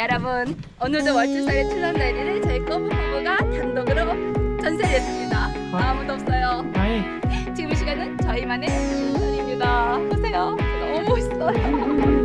여러분 오늘도 월주산의 툴런다리를 저희 검은 부부가 단독으로 전세를 했습니다. 아무도 없어요. 아이. 지금 이 시간은 저희만의 시간입니다. 보세요. 너무 멋있어요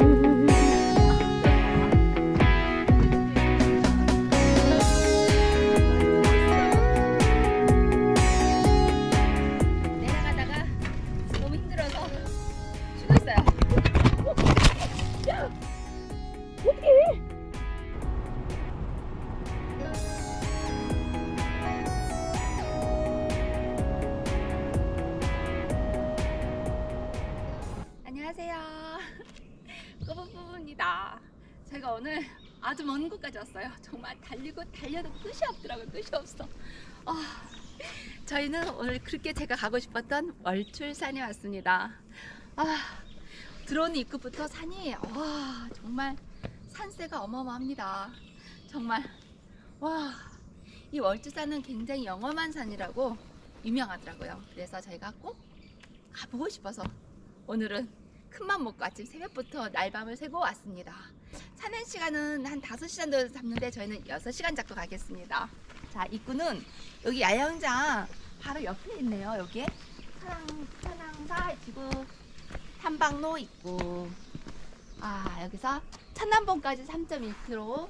오늘 아주 먼 곳까지 왔어요. 정말 달리고 달려도 끝이 없더라고요. 끝이 없어. 아, 저희는 오늘 그렇게 제가 가고 싶었던 월출산에 왔습니다. 아, 들어오는 입구부터 산이 와 정말 산세가 어마어마합니다. 정말 와 이 월주산은 굉장히 영험한 산이라고 유명하더라고요. 그래서 저희가 꼭 가보고 싶어서 오늘은 큰맘 먹고 아침 새벽부터 날밤을 새고 왔습니다. 사는 시간은 한 5시간 정도 잡는데 저희는 6시간 잡고 가겠습니다. 자, 입구는 여기 야영장 바로 옆에 있네요. 여기에 사랑사 지구 탐방로 있고 아, 여기서 천남봉까지 3.1km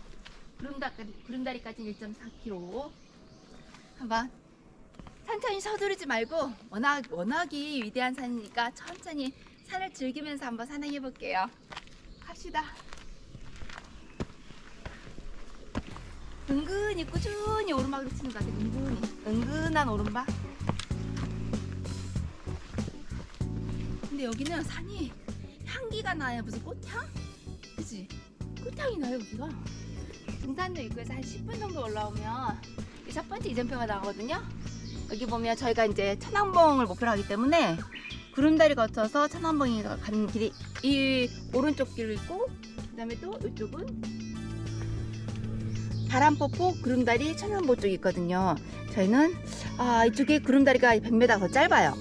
구름다리, 구름다리까지 1.4km 한번 천천히 서두르지 말고 워낙 워낙이 위대한 산이니까 천천히 산을 즐기면서 한번 산행해 볼게요. 갑시다. 은근히 꾸준히 오르막을 치는 것 같아요. 은근히 은근한 오르막. 근데 여기는 산이 향기가 나요. 무슨 꽃향? 그지? 꽃향이 나요 여기가. 등산로 입구에서 한 10분 정도 올라오면 이첫 번째 이전표가 나오거든요. 여기 보면 저희가 이제 천왕봉을 목표로 하기 때문에 구름다리 거쳐서 천왕봉이 가는 길이 이 오른쪽 길로 있고 그다음에 또 이쪽은 바람폭포 구름다리 천왕봉 쪽이 있거든요. 저희는 아 이쪽에 구름다리가 100m 더 짧아요.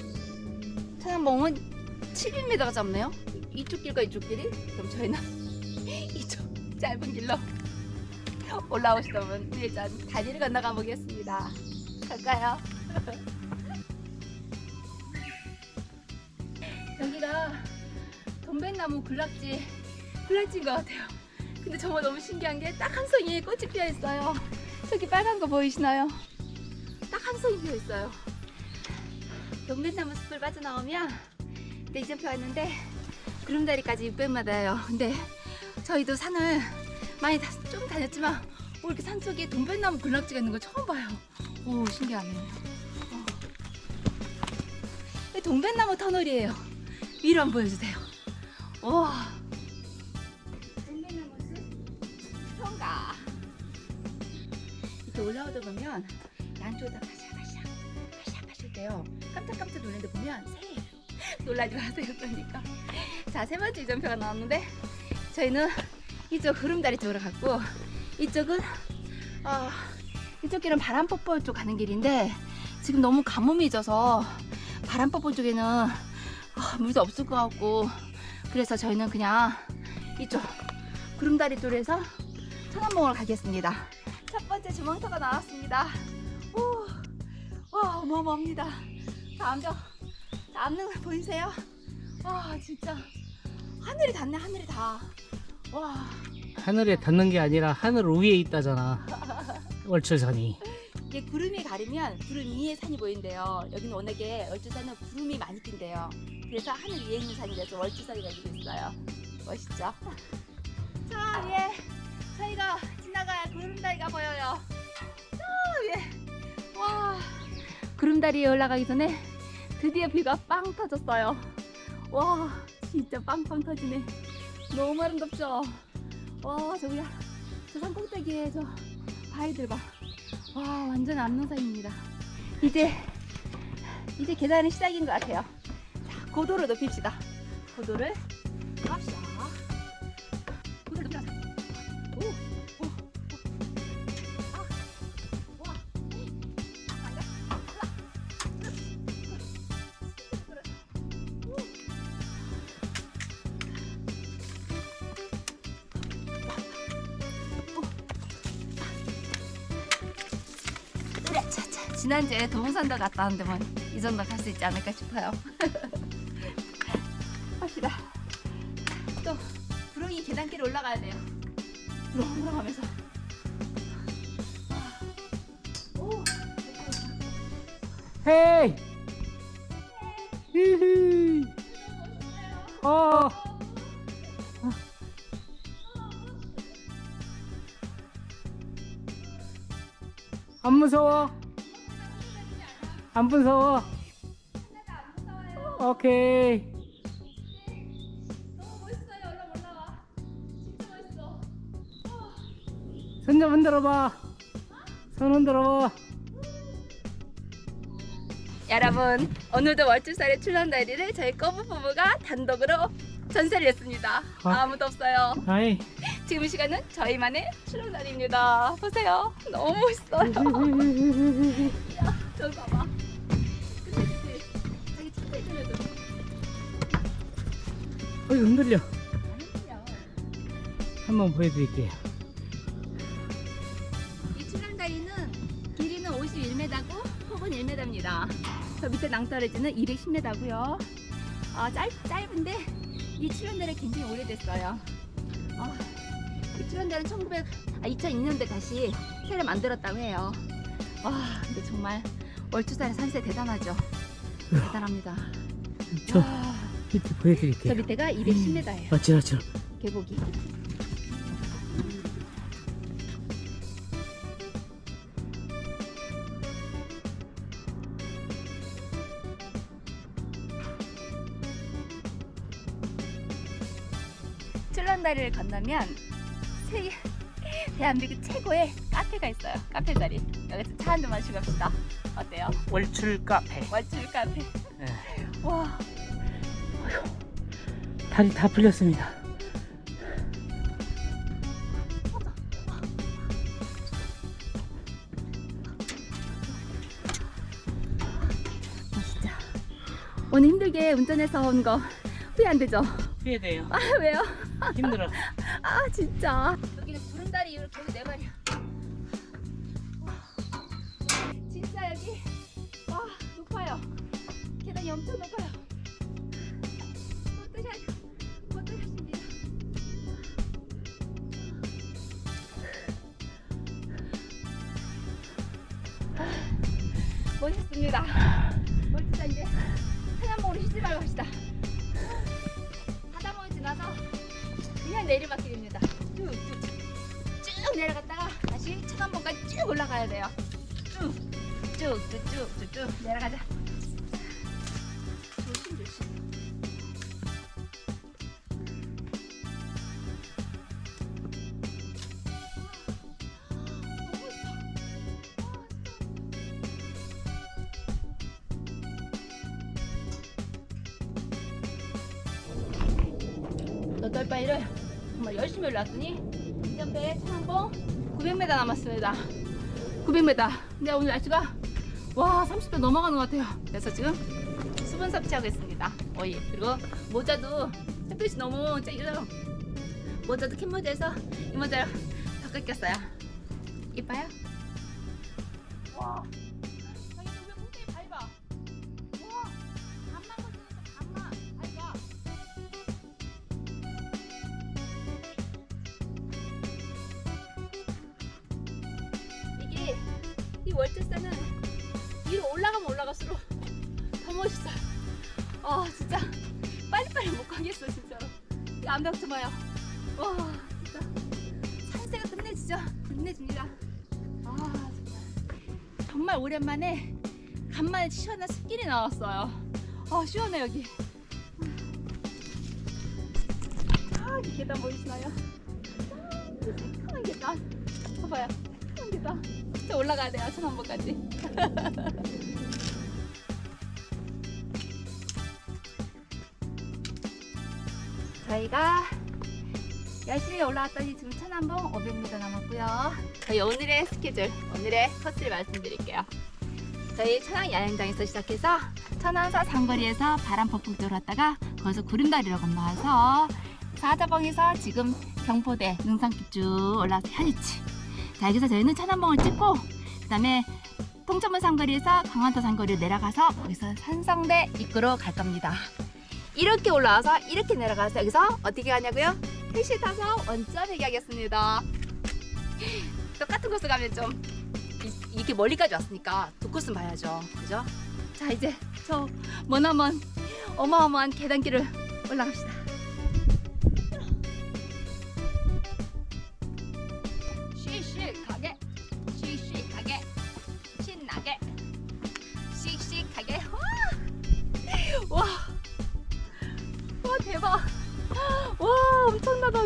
천왕봉은 700m가 짧네요. 이쪽 길과 이쪽 길이 그럼 저희는 이쪽 짧은 길로 올라오시던 분 일단 다리를 건너가 보겠습니다. 갈까요? 여기가 돈백나무 군락지 군락지인 것 같아요. 근데 정말 너무 신기한 게 딱 한 송이에 꽃이 피어 있어요. 저기 빨간 거 보이시나요? 딱 한 송이 피어 있어요. 돈백나무 숲을 빠져나오면 네, 이전표 왔는데 구름다리까지 600m예요. 근데 저희도 산을 많이 다, 좀 다녔지만 오, 이렇게 산 속에 돈백나무 군락지가 있는 거 처음 봐요. 오 신기하네요. 어. 이 동백나무 터널이에요. 위로 한번 보여주세요. 와. 통과. 이렇게 올라오다 보면 양쪽으로 다 바샤바샤 바샤바샤 돼요. 깜짝깜짝 놀랐는데 보면 새예요. 놀라지 마세요. 그러니까. 자, 세 번째 이전표가 나왔는데 저희는 이쪽 구름다리 쪽으로 갔고 이쪽은 아 이쪽 길은 바람폭포 쪽 가는 길인데 지금 너무 가뭄이 져서 바람폭포 쪽에는 아, 물도 없을 것 같고 그래서 저희는 그냥 이쪽 구름다리 쪽에서 천안봉을 가겠습니다. 첫 번째 주망터가 나왔습니다. 오, 와 어마어마합니다. 자 암정, 자 암릉 보이세요? 와 진짜 하늘이 닿네 하늘이 닿아. 와 하늘에 닿는 게 아니라 하늘 위에 있다잖아 월출산이 이게 구름이 가리면 구름 위에 산이 보인대요. 여기는 워낙에 월주산은 구름이 많이 낀대요. 그래서 하늘 위에 있는 산이라서 월주산이라고 있어요. 멋있죠? 저 위에 저희가 지나갈 구름다리가 보여요. 저 위에 와 구름다리에 올라가기 전에 드디어 비가 빵 터졌어요. 와 진짜 빵빵 터지네. 너무 아름답죠? 와 저기 저산 꼭대기에 저 바위들 봐. 와 완전 암농산입니다. 이제 이제 계단의 시작인 것 같아요. 고도를 높입시다. 고도를 갑시다. 고도를 높여서. 오. 지난주에 도봉산도 갔다 왔는데 뭐이 정도 갈 수 있지 않을까 싶어요. 올라가야 돼요. 하면서. 오, 헤이! 히히! 어! 안 무서워? 안 무서워? 오케이. 흔들어 봐. 손 흔들어 봐. 여러분 오늘도 월주살의 출렁다리를 저희 꺼부 부부가 단독으로 전세를 했습니다. 아. 아 무도 없어요. 아이. 지금 이 시간은 저희만의 출렁다리입니다. 보세요. 너무 멋있어요. 저기 봐봐. 그치 그치. 자기 칭찬 좀 해줘. 어이 흔들려. 아니요. 한번 보여드릴게요. 저 밑에 낭떠러지는 210m고요. 어, 짧, 짧은데 이 출렁다리 굉장히 오래됐어요. 어, 이 출렁다리는 1900, 아, 2002년도에 다시 새로 만들었다고 해요. 와, 근데 정말 월주산의 산세 대단하죠. 대단합니다. 저 와, 밑에 저 보여드릴게요. 밑에가 210m예요. 어찌 어찌. 계곡이. 출렁다리를 건너면 세계 대한민국 최고의 카페가 있어요. 카페 자리. 여기서 차 한 잔 마시고 갑시다. 어때요? 월출 카페. 월출 카페. 네. 와, 다리 다 풀렸습니다. 진짜. 오늘 힘들게 운전해서 온 거 후회 안 되죠? 후회돼요. 아 왜요? 힘들어. 아 진짜. 여기는 구름다리 이후로 계속 네 마리야 와, 진짜 여기 와 높아요. 계단이 엄청 높아요 바위를 정말 열심히 올랐더니 이 옆에 천왕봉 900m 남았습니다. 900m. 근데 오늘 날씨가 와 30도 넘어가는 것 같아요. 그래서 지금 수분 섭취하고 있습니다. 오이 그리고 모자도 햇빛이 너무 쨍해요. 모자도 캔 모자에서 이 모자를 바꿔 꼈어요. 이뻐요? 와. 갈수록 더 멋있어요. 아 진짜 빨리빨리 못 가겠어 진짜로. 이 암벽 좀 봐요. 와 진짜 산세가 끝내주죠. 끝내줍니다. 아 정말 정말 오랜만에 간만에 시원한 숲길이 나왔어요. 아 시원해 여기. 아, 이 계단 보이시나요? 아, 큰 계단. 봐봐요. 큰 계단. 진짜 올라가야 돼요. 천원봉까지. 저희가 열심히 올라왔더니 지금 천안봉 500m 남았고요. 저희 오늘의 스케줄, 오늘의 코스를 말씀드릴게요. 저희 천안 야영장에서 시작해서 천안서 상거리에서 바람 퍽퍽 돌았다가 거기서 구름다리로 건너와서 사자봉에서 지금 경포대 능산길 쭉 올라와서 현이치. 자 여기서 저희는 천안봉을 찍고 그 다음에 통천문 상거리에서 강원도 상거리로 내려가서 거기서 산성대 입구로 갈 겁니다. 이렇게 올라와서 이렇게 내려가서 여기서 어떻게 가냐고요? 택시 타서 원점 얘기하겠습니다. 똑같은 코스 가면 좀 이- 이렇게 멀리까지 왔으니까 두 코스 봐야죠. 그죠? 자 이제 저 머나먼 어마어마한 계단길을 올라갑시다.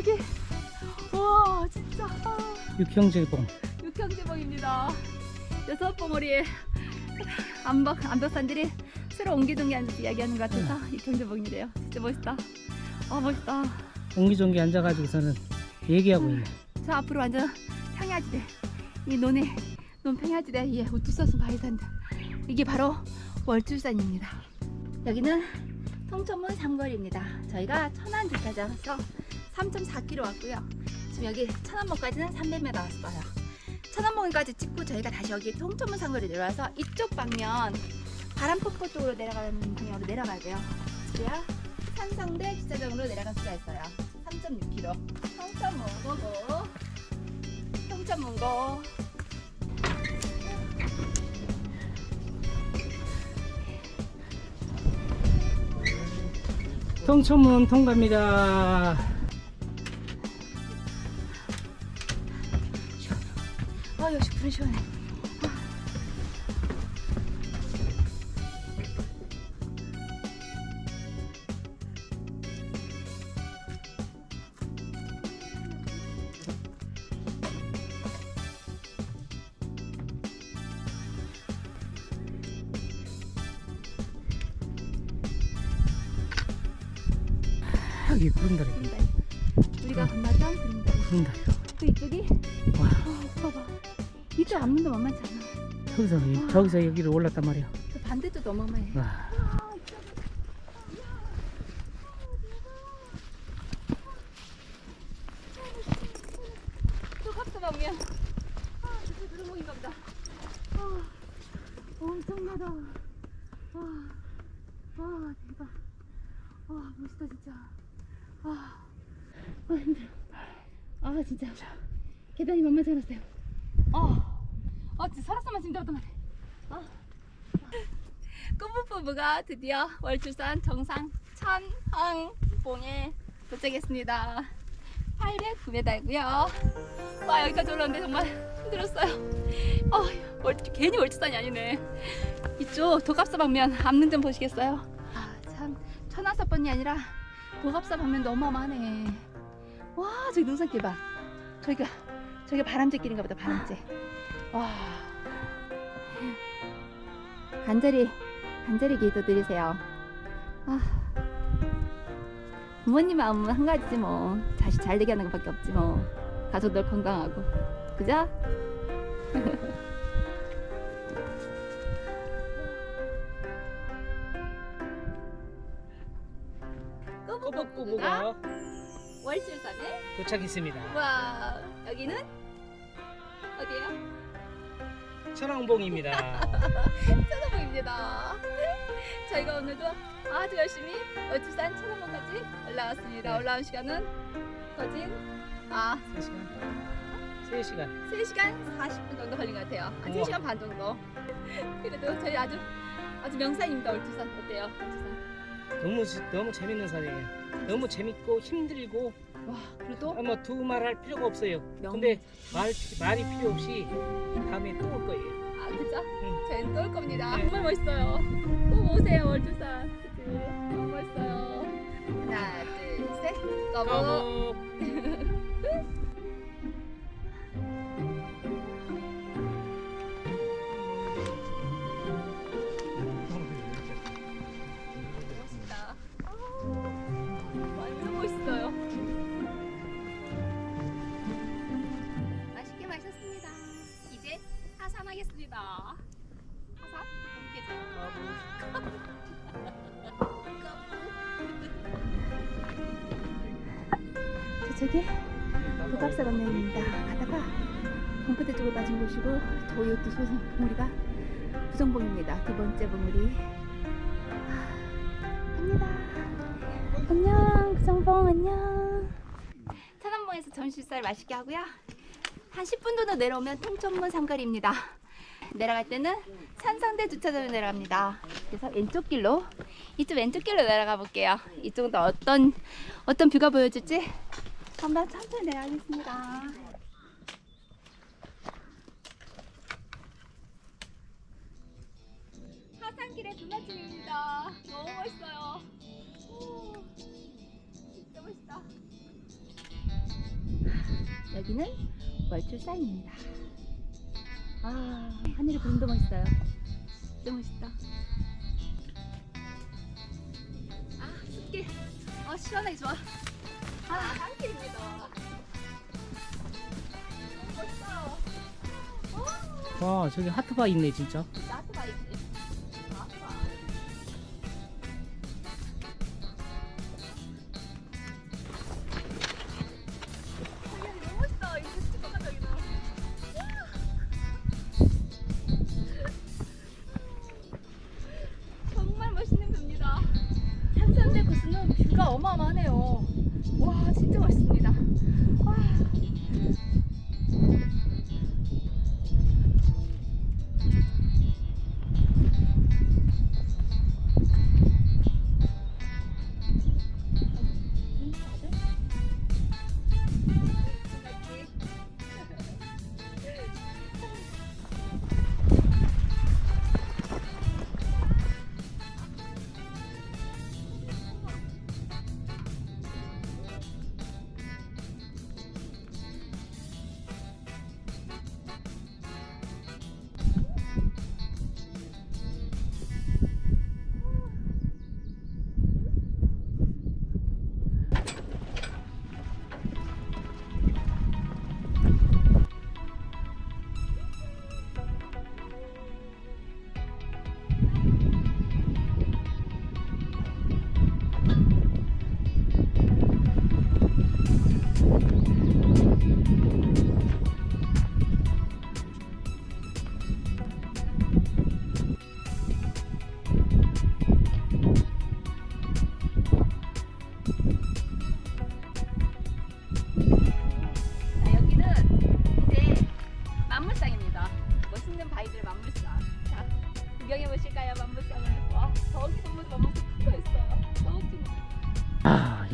이게. 와 진짜. 육형제봉. 육형제봉입니다. 여섯 봉우리에 암벽, 암벽산들이 새로 옮기던 게 아니라 이야기하는 것 같아서 육형제봉이래요. 진짜 멋있다. 아 멋있다. 옹기종기 앉아가지고서는 얘기하고 있네. 저 앞으로 완전 평야지대. 이 논에 논 평야지대 이 우투서스 바위산들 이게 바로 월출산입니다. 여기는 통천문 삼거리입니다. 저희가 천안 주차장에서 3.4km 왔고요. 지금 여기 천안봉까지는 300m 왔어요. 천안봉까지 찍고 저희가 다시 여기 통천문 삼거리 내려와서 이쪽 방면 바람폭포 쪽으로 내려가는 방향으로 내려가야 돼요. 그래야 산성대 주차장으로 내려갈 수가 있어요. 3.6km 통천문고고 통천문고. 통천문 통과입니다. 불이 시원해 여기 구름다리. 구름다리 우리가 건너던 구름다리 구름다리. 또 이쪽이 와. 이쪽 앞문도 만만치 않아 저기서 이- 저기서 여기를 올랐단 말이야. 저 반대쪽도 어마어마해 와. 또 각도 보면 아 진짜 두루목인가 보다 아 엄청나다 와, 와 대박 와 멋있다 진짜 아, 아 힘들어 아 진짜 계단이 만만치 않았어요 아, 아 진짜 살았으면 진짜 어떡하지 아. 드디어 월주산 정상 천항봉에 도착했습니다 809m이고요. 와 여기까지 올라왔는데 정말 힘들었어요. 어, 월, 괜히 월주산이 아니네. 이쪽 도갑사 방면 앞는 좀 보시겠어요? 아 참 천하사번이 아니라 도갑사 방면도 어마어마하네. 와 저기 능선길 봐. 저기가 저기 바람제길인가 보다 바람제. 와 간절히 간절히 기도 드리세요. 아. 부모님 마음은 한 가지지 뭐 자식 잘 되게 하는 것밖에 없지 뭐 가족들 건강하고 그죠? 월출산에 도착했습니다. 와 여기는 어디예요? 천왕봉입니다. 천안봉입니다 저희가 오늘도 아주 열심히 월출산 천안봉까지 올라왔습니다 네. 올라온 시간은 거진 아 3시간. 3시간. 3시간 40분 정도 걸린 것 같아요. 한 우와. 3시간 반 정도. 그래도 저희 아주 아주 명산입니다. 월주산 어때요? 월주산. 너무 지- 너무 재밌는 산이에요. 너무 재밌고 힘들고 와 그래도 아마 두 말 할 필요가 없어요. 명. 근데 말 말이 필요 없이 다음에 또 올 거예요. 아 그죠? 응. 저희는 또 올 겁니다. 네. 정말 멋있어요. 꼭 오세요 월주산. 너무 멋있어요. 하나 둘 셋. 꺼보. 저기 또 소선 봉우리가 구성봉입니다. 두 번째 봉우리. 갑니다. 안녕, 구성봉 안녕. 천안봉에서 전실살 맛있게 하고요. 한 10분 정도 내려오면 통천문 삼거리입니다. 내려갈 때는 산성대 주차장으로 내려갑니다. 그래서 왼쪽 길로 이쪽 왼쪽 길로 내려가 볼게요. 이쪽은 또 어떤 어떤 뷰가 보여줄지 한번 천천히 내려가겠습니다. 여기는 월출산입니다. 아, 하늘의 구름도 멋있어요. 진짜 멋있다. 아, 숲길. 아, 시원하게 좋아. 아, 멋있어요. 오. 와 저기 하트바 있네 진짜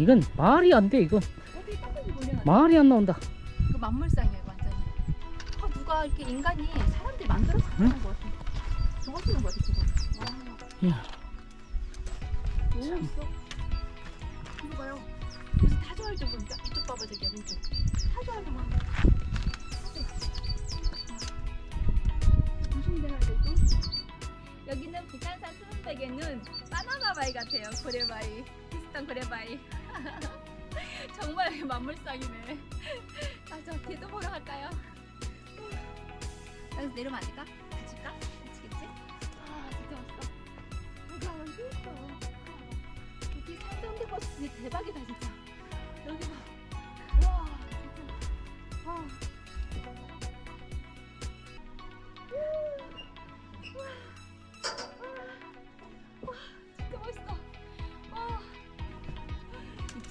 이건 말이 안 돼 이건 어디? 말이 안 나온다 이거 만물상이에요, 완전히. 아, 누가 이렇게 인간이 사람들이 만들어서 응? 하는 것 같아. 저거 쓰는 것 같아, 저거. 와. 야. 너무 멋있어. 이거 봐요. 무슨 타조할 정도인가? 이쪽 봐봐, 저기 왼쪽. 타조할 만 무슨 데가 되고? 여기는 북한산 수문백에는 바나나 바위 같아요. 고래바위. 비슷한 고래바위. 정말 만물상이네. 아, 저 개도 보러 갈까요? 여기서 내려오면 안 될까? 다칠까? 다치겠지? 아, 진짜 멋있어. 여기 하면 힘있어. 여기 산정대 버스 진짜 대박이다, 진짜. 여기 봐. 와, 진짜. 와. 와,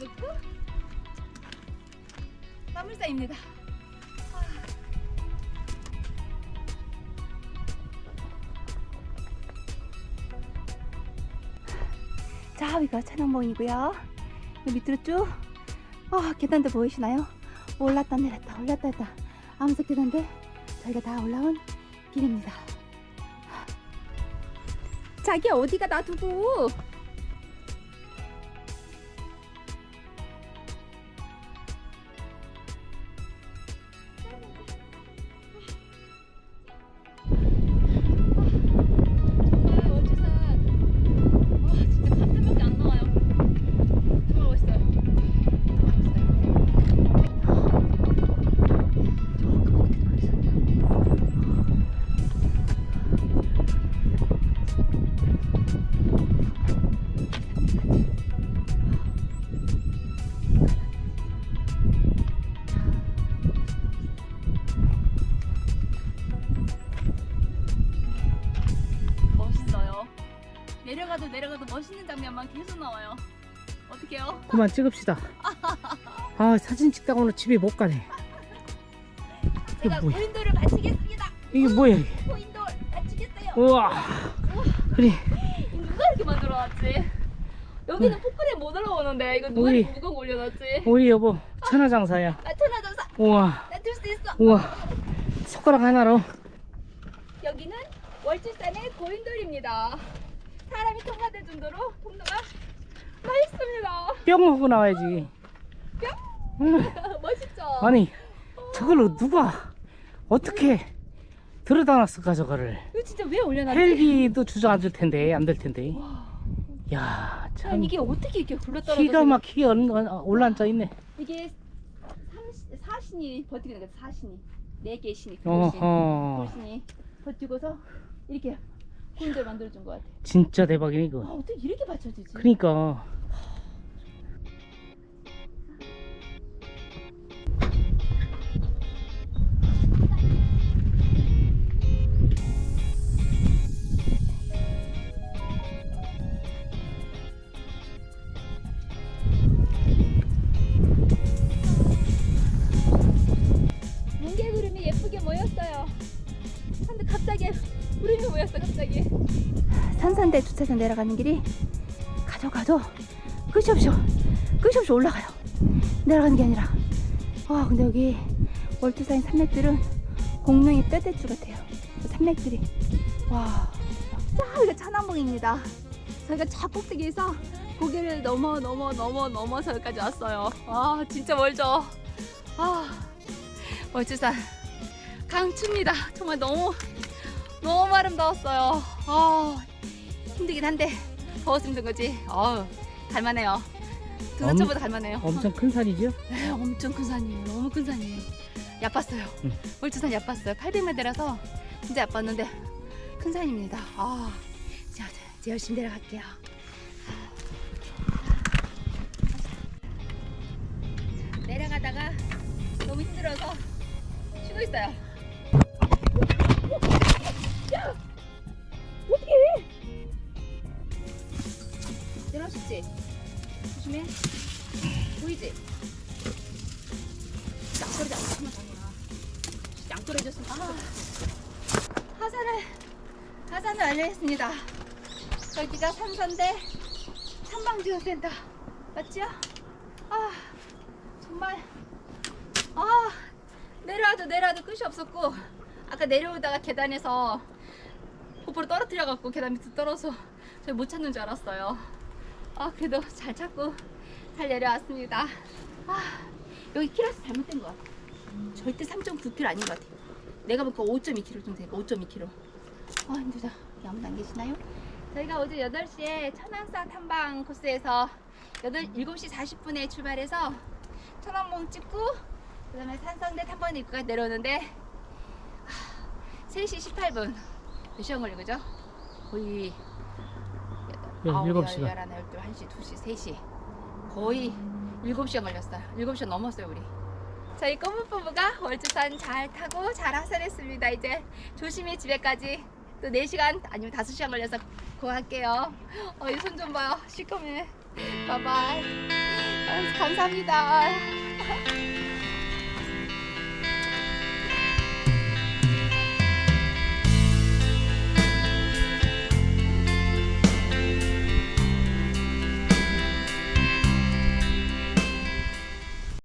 이쪽도 마물사입니다. 자, 여기가 천왕봉이고요. 밑으로 쭉, 아, 계단도 보이시나요? 올랐다 내렸다, 올랐다 내렸다. 암석 계단들 저희가 다 올라온 길입니다. 자기 어디가 놔두고? 그만 찍읍시다. 아 사진 찍다가는 집에 못 가네. 제가 뭐야? 고인돌을 마치겠습니다. 이게 뭐야 이게? 고인돌 마치겠어요. 우와. 그래 누가 이렇게 만들어놨지? 여기는 폭발에 못 올라오는데 이거 누가 우리- 이렇게 무거운 거 올려놨지? 우리 여보 천하장사야. 나 천하전사 우와 나 들 수 있어. 우와 손가락 하나로 여기는 월출산의 고인돌입니다. 사람이 통과될 정도로 통로가 맛있습니다. 뿅 하고 나와야지. 응. 멋있죠? 아니 저걸 누가 어떻게 들여다 놨을까 저거를 이거 진짜 왜 올려놨지? 헬기도 주저앉을 텐데 안 될 텐데 와, 야참참 이게 어떻게 이렇게 굴러떨어져? 기가 막히게 얼- 어, 올라앉아 있네 이게 삼- 사신이 버티게 된 거죠. 사신이 네 개의 신이 불신, 어허 불신이 버티고서 이렇게 고인돌 만들어준 것 같아. 진짜 대박이네 아, 이거 어떻게 이렇게 받쳐지지? 그러니까 주차장 내려가는 길이 가도 가도 끝이 없이 끝이 없이 올라가요. 내려가는 게 아니라. 와 근데 여기 월투사인 산맥들은 공명이 뼈대추 같아요. 그 산맥들이 와. 자 여기가 천안봉입니다. 저희가 저 꼭대기에서 고개를 넘어 넘어 넘어 넘어서 여기까지 왔어요. 아 진짜 멀죠. 아 월주산 강추입니다. 정말 너무 너무 아름다웠어요. 아 힘들긴 한데 더워서 힘든 거지. 어우 갈만해요. 등산처보다 갈만해요. 엄청 큰 산이죠? 네, 엄청 큰 산이에요. 너무 큰 산이에요. 얕봤어요. 응. 월주산 얕봤어요. 800m라서 진짜 얕봤는데 큰 산입니다. 아, 자, 이제 열심히 내려갈게요. 내려가다가 너무 힘들어서 쉬고 있어요. 아. 하산을 하산을 완료했습니다. 여기가 삼선대 삼방지원센터 맞죠? 아 정말 아 내려와도 내려와도 끝이 없었고 아까 내려오다가 계단에서 포포를 떨어뜨려 갖고 계단 밑에 떨어서 저희 못 찾는 줄 알았어요. 아 그래도 잘 찾고 잘 내려왔습니다. 아 여기 키로수 잘못된 것 같아. 절대 3.9km 아닌 것 같아. 내가 보니까 5.2km 정도 되니까 5.2km. 아 힘들다. 여기 아무도 안 계시나요? 저희가 어제 8시에 천안사 탐방 코스에서 8, 7시 40분에 출발해서 천안봉 찍고 그 다음에 산성대 탐방 입구까지 내려오는데 하, 3시 18분 몇 시간 걸린 거죠? 거의 네, 아홉, 일곱 열, 시간. 열하나, 열둘, 한시, 두시, 세시 거의 7시간 걸렸어요 7시간 넘었어요 우리 저희 꼬부 부부가 월주산 잘 타고 잘 하산했습니다. 이제 조심히 집에까지 또 4시간 아니면 5시간 걸려서 고할게요. 어, 이 손 좀 봐요. 시커매. 바이바이. 아, 감사합니다